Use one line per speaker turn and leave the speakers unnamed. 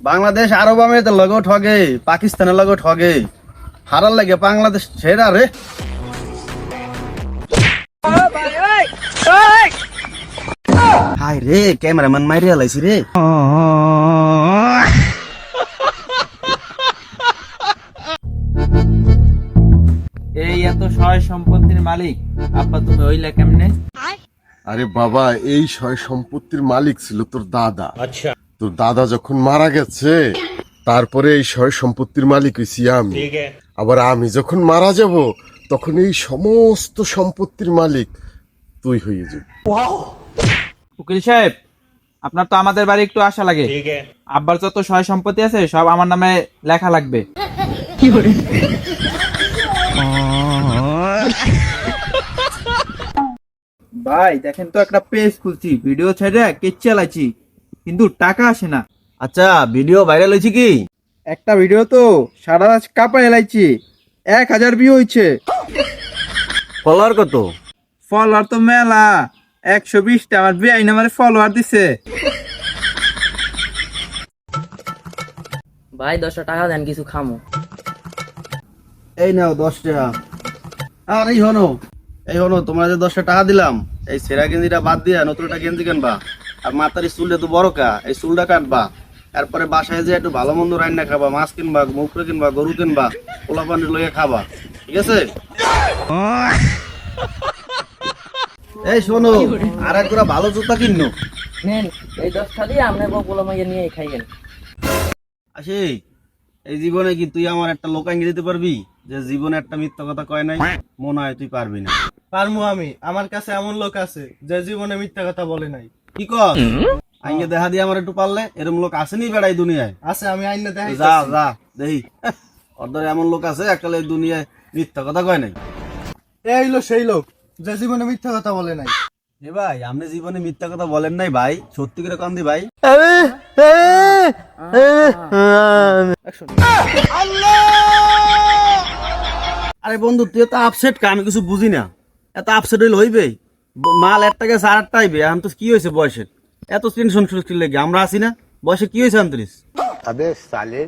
বাংলাদেশ আরব আমিরাতের লগেও ঠগে পাকিস্তানের লগেও ঠগে। হারার লাগে বাংলাদেশ সেরা রে। হাই রে ক্যামেরাম্যান মাইরিয়া লাইছি রে।
এই এত সয় সম্পত্তির মালিক আব্বা তুমি হইলা কেমনে?
আরে বাবা এই সয় সম্পত্তির মালিক ছিল তোর দাদা। তোর দাদা যখন মারা গেছে তারপরে এই সয় সম্পত্তির মালিক হয়েছি আমি। আবার আমি যখন মারা যাব তখন এই সমস্ত সম্পত্তির মালিক তুই হয়ে যাবি।
উকিল সাহেব আপনার তো আমাদের বাড়ি একটু আশা লাগে। আব্বার যত সয় সম্পত্তি আছে সব আমার নামে লেখা লাগবে। ভাই দেখেন তো একটা পেজ খুলছি। ভিডিও ছেড়ে কেচ চালাইছি কিন্তু টাকা আসে না।
আচ্ছা ভিডিও ভাইরাল হয়েছে কি?
একটা ভিডিও তো সারা রাত কাপড় এলাইছি। এক হাজার ভিউ হয়েছে
ফলোয়ার কত?
ফলোয়ার তো মেলা। একশো বিশটা আমার বিআই নামারে ফলোয়ার দিছে।
ভাই দশটা টাকা দেন কিছু খামো।
এই নাও দশ টাকা আর এই হনো এই হনো তোমরা যে দশটা টাকা দিলাম এই সেরা গেঞ্জিটা বাদ দিয়া নতুন একটা গেঞ্জি কিনবা। আর মাথার চুলটা তো বড় কা এই চুলটা কাটবা। তারপরে বাসায় যে একটু ভালো মন্দ রান্না খাবা মাছ কিনবা মুখরে কিনবা গরু কিনবা পোলা পানি লইয়া খাবা। ঠিক আছে? এই শোনো আর এক ভালো জুতা কিনো
নেন এই দশটা দিয়ে আপনার বকুলা মাইয়া নিয়ে খাইয়েন।
আসি এই জীবনে কি তুই আমার একটা লোকাঙ্গি দিতে পারবি? যে জীবনে একটা মিথ্যা কথা কয় নাই মনে হয় তুই পারবি না।
পারমু আমি আমার কাছে এমন লোক আছে যে জীবনে মিথ্যা কথা বলে নাই।
কি কর আইনে দেখা দিয়ে আমার একটু পারলে এরকম লোক আসেনি বেড়াই দুনিয়ায়।
আছে আমি আইনে দেখাই
যা যা দেখি অর্ধের এমন লোক আছে দুনিয়ায় মিথ্যা কথা কয় নাই।
এই সেই লোক যে জীবনে মিথ্যা কথা বলে নাই।
এ ভাই আপনি জীবনে মিথ্যা কথা বলেন নাই ভাই সত্যি করে কান্দি ভাই। আরে বন্ধু তুই তো আপসেট কা আমি কিছু বুঝি না। এত আপসেট হইলে হইবে মাল এর থেকে সার টাইবে আম তো কি হয়েছে বয়সের? এত টেনশন সুস্থির লেগে আমরা আসি না? বয়সে কি হয়েছে আন্তরিস আবে সালে।